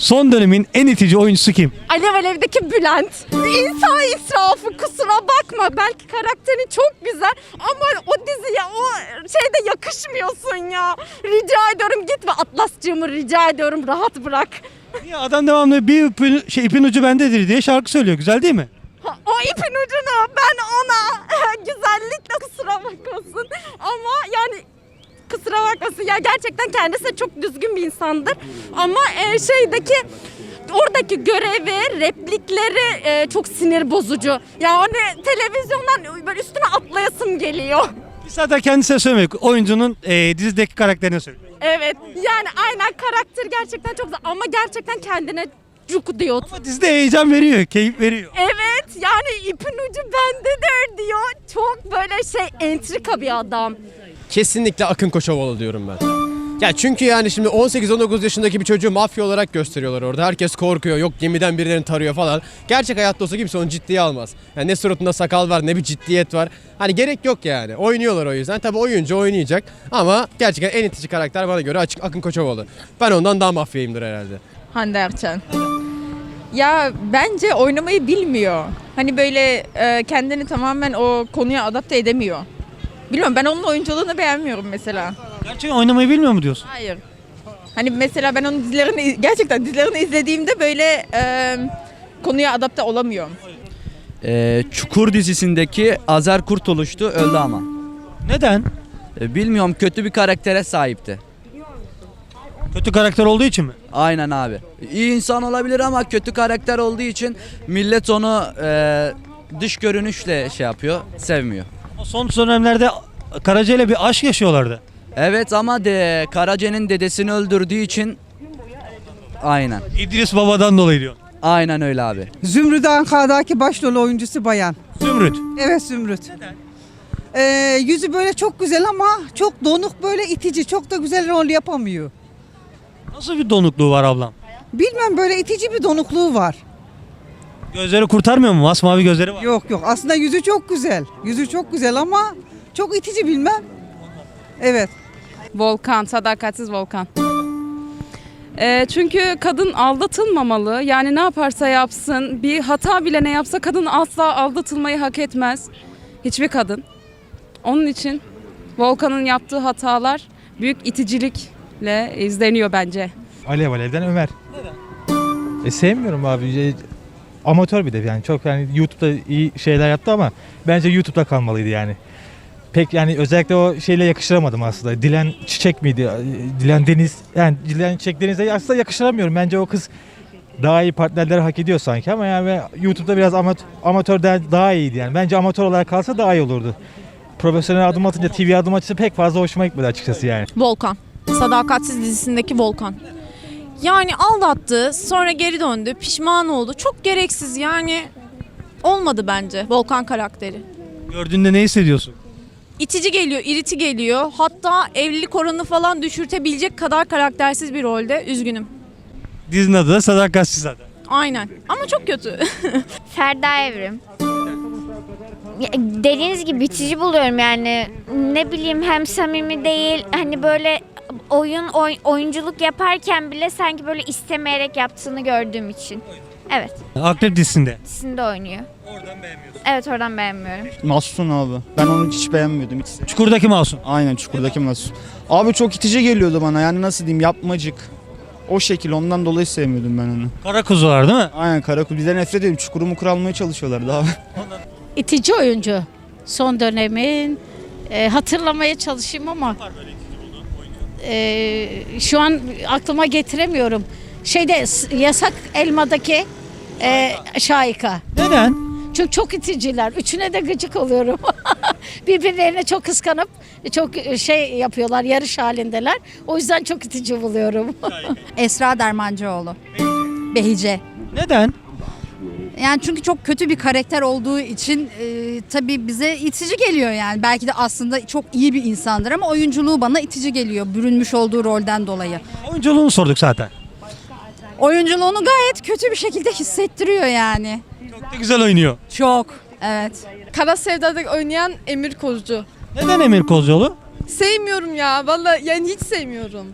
Son dönemin en itici oyuncusu kim? Alev Alev'deki Bülent. İnsan israfı kusura bakma. Belki karakterin çok güzel ama o diziye o şeyde yakışmıyorsun ya. Rica ediyorum git ve Atlascığımı rica ediyorum rahat bırak. Ya adam devamlı bir ipin, şey, ipin ucu bendedir diye şarkı söylüyor. Güzel değil mi? Ha, O ipin ucunu ben ona güzellikle kusura bakmasın. Ama yani kusura bakmasın ya gerçekten kendisi çok düzgün bir insandır. Ama e, şeydeki oradaki görevi, replikleri e, çok sinir bozucu. Yani televizyondan böyle üstüne atlayasım geliyor. Zaten kendisine söylemedik. Oyuncunun e, dizideki karakterini söylüyor. Evet yani aynen karakter gerçekten çok güzel ama gerçekten kendine cuk diyor. Ama dizide heyecan veriyor, keyif veriyor. Evet yani ipin ucu bendedir diyor. Çok böyle şey entrika bir adam. Kesinlikle Akın Koçovalı diyorum ben. Ya çünkü yani şimdi 18-19 yaşındaki bir çocuğu mafya olarak gösteriyorlar orada. Herkes korkuyor. Yok gemiden birilerini tarıyor falan. Gerçek hayatta olsa kimse onu ciddiye almaz. Yani ne suratında sakal var ne bir ciddiyet var. Hani gerek yok yani. Oynuyorlar o yüzden. Tabii oyuncu oynayacak. Ama gerçekten en itici karakter bana göre açık Akın Koçovalı. Ben ondan daha mafyayımdır herhalde. Hande Erçel. Ya bence oynamayı bilmiyor. Hani böyle e, kendini tamamen o konuya adapte edemiyor. Bilmiyorum ben onun oyunculuğunu beğenmiyorum mesela. Gerçekten oynamayı bilmiyor mu diyorsun? Hayır. Hani mesela ben onun dizilerini gerçekten dizilerini izlediğimde böyle e, konuya adapte olamıyorum. Ee, Çukur dizisindeki Azer Kurtuluş'tu öldü ama. Neden? Ee, bilmiyorum kötü bir karaktere sahipti. Kötü karakter olduğu için mi? Aynen abi. İyi insan olabilir ama kötü karakter olduğu için millet onu e, dış görünüşle şey yapıyor, sevmiyor. Ama Son dönemlerde Karaca ile bir aşk yaşıyorlardı. Evet ama de Karaca'nın dedesini öldürdüğü için aynen. İdris Baba'dan dolayı diyor. Aynen öyle abi. Zümrüt Ankara'daki başrol oyuncusu bayan. Zümrüt. Evet Zümrüt. Ee, yüzü böyle çok güzel ama çok donuk böyle itici. Çok da güzel rol yapamıyor. Nasıl bir donukluğu var ablam? Bilmem böyle itici bir donukluğu var. Gözleri kurtarmıyor mu? Masmavi gözleri var. Yok yok aslında yüzü çok güzel. Yüzü çok güzel ama çok itici bilmem. Evet. Volkan, sadakatsiz Volkan. Ee, çünkü kadın aldatılmamalı. Yani ne yaparsa yapsın, bir hata bile ne yapsa kadın asla aldatılmayı hak etmez. Hiçbir kadın. Onun için Volkan'ın yaptığı hatalar büyük iticilikle izleniyor bence. Alev Alev'den Ömer. E sevmiyorum abi. Amatör bir de yani çok yani YouTube'da iyi şeyler yaptı ama bence YouTube'da kalmalıydı yani. Pek yani özellikle o şeyle yakıştıramadım aslında. Dilen Çiçek miydi? Dilen Deniz yani Dilen Çiçek Deniz'e aslında yakıştıramıyorum. Bence o kız daha iyi partnerleri hak ediyor sanki ama yani YouTube'da biraz amatör, amatörden daha iyiydi yani. Bence amatör olarak kalsa daha iyi olurdu. Profesyonel adım atınca TV adım atınca pek fazla hoşuma gitmedi açıkçası yani. Volkan. Sadakatsiz dizisindeki Volkan. Yani aldattı, sonra geri döndü, pişman oldu. Çok gereksiz yani olmadı bence Volkan karakteri. Gördüğünde ne hissediyorsun? İtici geliyor, iriti geliyor. Hatta evlilik oranını falan düşürtebilecek kadar karaktersiz bir rolde. Üzgünüm. Dizinin adı da Sadakatsiz zaten. Aynen. Ama çok kötü. Ferda Evrim. Ya, Dediğiniz gibi bitici buluyorum yani. Ne bileyim hem samimi değil hani böyle oyun oy- oyunculuk yaparken bile sanki böyle istemeyerek yaptığını gördüğüm için. Evet, Akrep dizisinde. ikisinde oynuyor. Oradan beğenmiyorsun. Evet, oradan beğenmiyorum. Mahsun abi. Ben onu hiç beğenmiyordum. Hiç. Çukur'daki Masum. Aynen çukurdaki Mahsun. Abi çok itici geliyordu bana yani nasıl diyeyim yapmacık. O şekil ondan dolayı sevmiyordum ben onu. Kara kuzular değil mi? Aynen karakul. Bizden nefret ediyorum. Çukurumu kuralmaya çalışıyorlardı abi. İtici oyuncu. Son dönemin e, hatırlamaya çalışayım ama e, şu an aklıma getiremiyorum. Şeyde yasak elmadaki e, şahika. Neden? Çünkü çok iticiler. Üçüne de gıcık oluyorum. Birbirlerine çok kıskanıp çok şey yapıyorlar, yarış halindeler. O yüzden çok itici buluyorum. Esra Dermancıoğlu. Behice. Neden? Yani çünkü çok kötü bir karakter olduğu için e, tabii bize itici geliyor yani. Belki de aslında çok iyi bir insandır ama oyunculuğu bana itici geliyor bürünmüş olduğu rolden dolayı. Oyunculuğunu sorduk zaten. Oyunculuğunu gayet kötü bir şekilde hissettiriyor yani. Çok da güzel oynuyor. Çok. Evet. Kara Sevda'da oynayan Emir Kozcu. Neden Emir Kozcuoğlu? Sevmiyorum ya. Vallahi yani hiç sevmiyorum.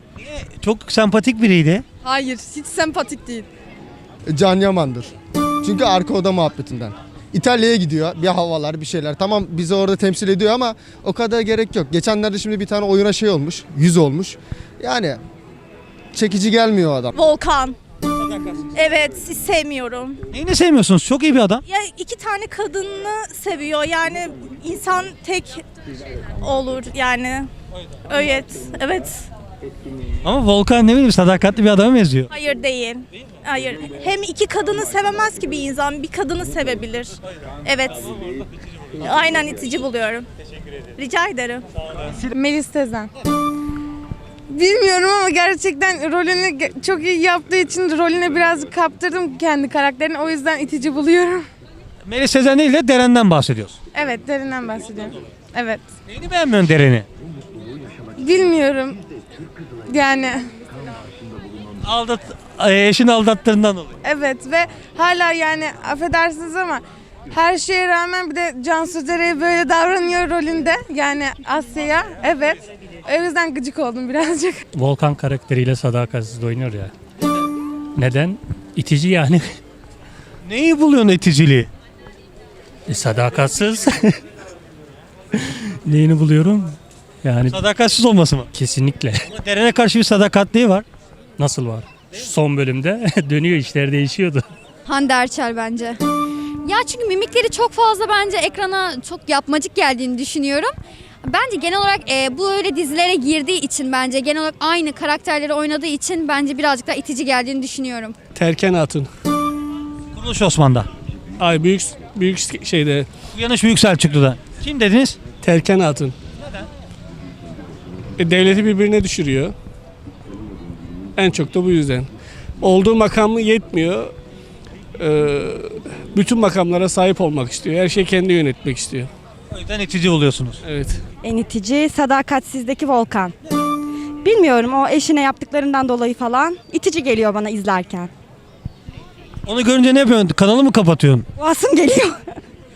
Çok sempatik biriydi. Hayır hiç sempatik değil. Can Yaman'dır. Çünkü arka oda muhabbetinden. İtalya'ya gidiyor bir havalar bir şeyler. Tamam bizi orada temsil ediyor ama o kadar gerek yok. Geçenlerde şimdi bir tane oyuna şey olmuş. Yüz olmuş. Yani çekici gelmiyor adam. Volkan. Evet sevmiyorum. Neyini sevmiyorsunuz? Çok iyi bir adam. Ya iki tane kadını seviyor yani insan tek olur yani. Evet, evet. Ama Volkan ne bileyim sadakatli bir adama benziyor. Hayır değil. Hayır. Hem iki kadını sevemez ki bir insan. Bir kadını sevebilir. Evet. Aynen itici buluyorum. Rica ederim. Melis Tezen. Bilmiyorum ama gerçekten rolünü ge- çok iyi yaptığı için rolüne birazcık kaptırdım kendi karakterini. O yüzden itici buluyorum. Melis Sezen değil de Deren'den bahsediyoruz. Evet derinden bahsediyorum. Evet. Neyini beğenmiyorsun Deren'i? Bilmiyorum. Yani Aldat, e, eşini aldattığından dolayı. evet ve hala yani affedersiniz ama her şeye rağmen bir de Cansu Dere'ye böyle davranıyor rolünde. Yani Asya'ya. Evet. O yüzden gıcık oldum birazcık. Volkan karakteriyle sadakatsiz oynuyor ya. Neden? İtici yani. Neyi buluyorsun iticiliği? E, sadakatsiz. Neyini buluyorum? Yani Sadakatsiz olması mı? kesinlikle. Ama Deren'e karşı bir sadakatliği var. Nasıl var? Şu son bölümde dönüyor işler değişiyordu. Hande Erçel bence. Ya çünkü mimikleri çok fazla bence ekrana çok yapmacık geldiğini düşünüyorum. Bence genel olarak e, bu öyle dizilere girdiği için bence genel olarak aynı karakterleri oynadığı için bence birazcık daha itici geldiğini düşünüyorum. Terken Hatun. Kuruluş Osman'da. Ay büyük büyük şeyde Uyanış Büyük Selçuklu'da. Kim dediniz? Terken Hatun. E, devleti birbirine düşürüyor. En çok da bu yüzden. Olduğu makamı yetmiyor. Ee, bütün makamlara sahip olmak istiyor. Her şeyi kendi yönetmek istiyor. O yüzden itici buluyorsunuz. Evet. En itici sadakatsizdeki Volkan. Bilmiyorum o eşine yaptıklarından dolayı falan itici geliyor bana izlerken. Onu görünce ne yapıyorsun? Kanalı mı kapatıyorsun? Boğazım geliyor.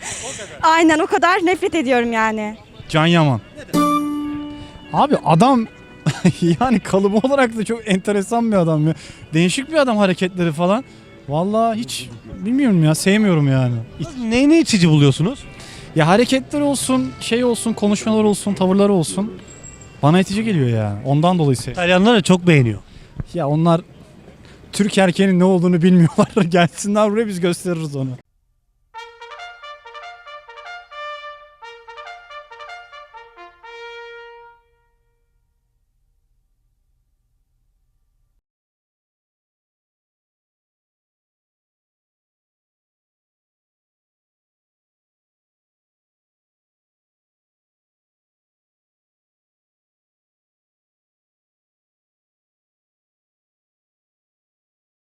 Aynen o kadar nefret ediyorum yani. Can Yaman. Abi adam yani kalıbı olarak da çok enteresan bir adam ya. Değişik bir adam hareketleri falan. Vallahi hiç bilmiyorum ya sevmiyorum yani. Neyini itici buluyorsunuz? Ya hareketler olsun, şey olsun, konuşmalar olsun, tavırları olsun. Bana itici geliyor yani. Ondan dolayı sev. İtalyanlar da çok beğeniyor. Ya onlar Türk erkeğinin ne olduğunu bilmiyorlar. Gelsinler buraya biz gösteririz onu.